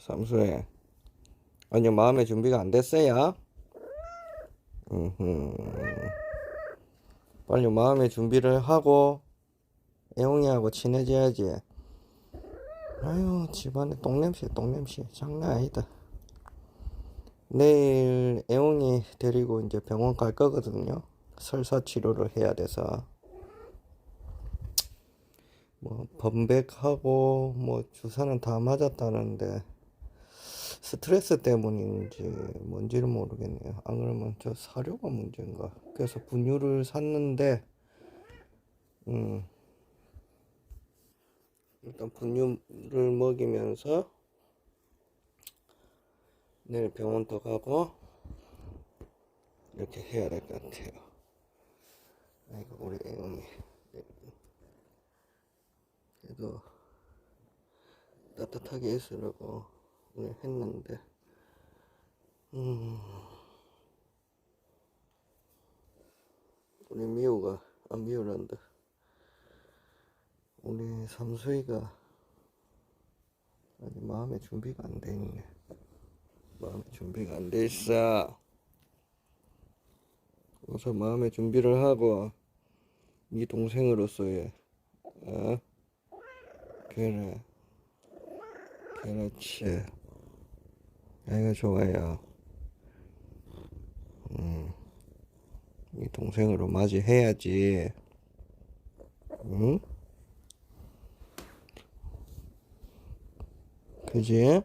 삼수해. 아니 마음의 준비가 안 됐어요? 빨리 마음의 준비를 하고 애용이하고 친해져야지. 아유 집안에 똥냄새 똥냄새 장난 아니다. 내일 애용이 데리고 이제 병원 갈 거거든요. 설사 치료를 해야 돼서. 뭐 범백하고 뭐 주사는 다 맞았다는데 스트레스 때문인지 뭔지를 모르겠네요. 안 그러면 저 사료가 문제인가? 그래서 분유를 샀는데 음 일단 분유를 먹이면서 내일 병원 더 가고 이렇게 해야 될 것 같아요. 아이고 우리 애용이 그래도 따뜻하게 있으려고 했는데. 음. 우리 미우가 아 미우란다. 우리 삼수이가 아직 마음의 준비가 안 돼 있네. 마음의 준비가 안 돼 있어. 우선 마음의 준비를 하고 네 동생으로서의 어? 그래 그렇지 아이고 좋아요 음, 이 동생으로 맞이해야지 응? 그지?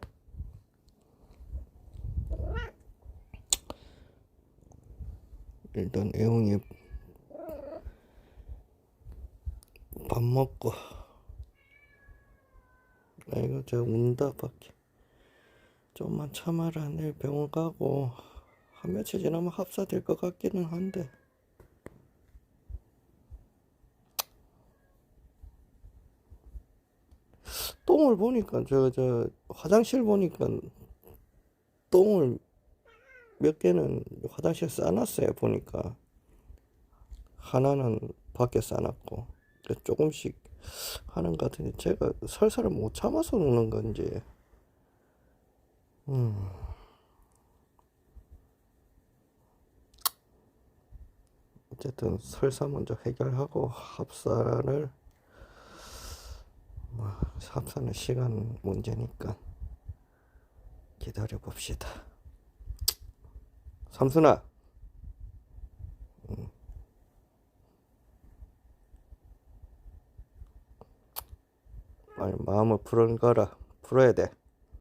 일단 애용이 밥 먹고 아이고 저 운다 밖에 좀만 참아라. 내일 병원 가고 한 며칠 지나면 합사될 것 같기는 한데. 똥을 보니까 저 저 화장실 보니까 똥을 몇 개는 화장실에 싸놨어요 보니까. 하나는 밖에 싸놨고 조금씩 하는 것 같은데 제가 설사를 못 참아서 노는 건지 음. 어쨌든 설사 먼저 해결하고 합사를 뭐 합사는 시간 문제니까 기다려 봅시다. 삼순아. 음. 빨리 마음을 푸는 거라 풀어야 돼.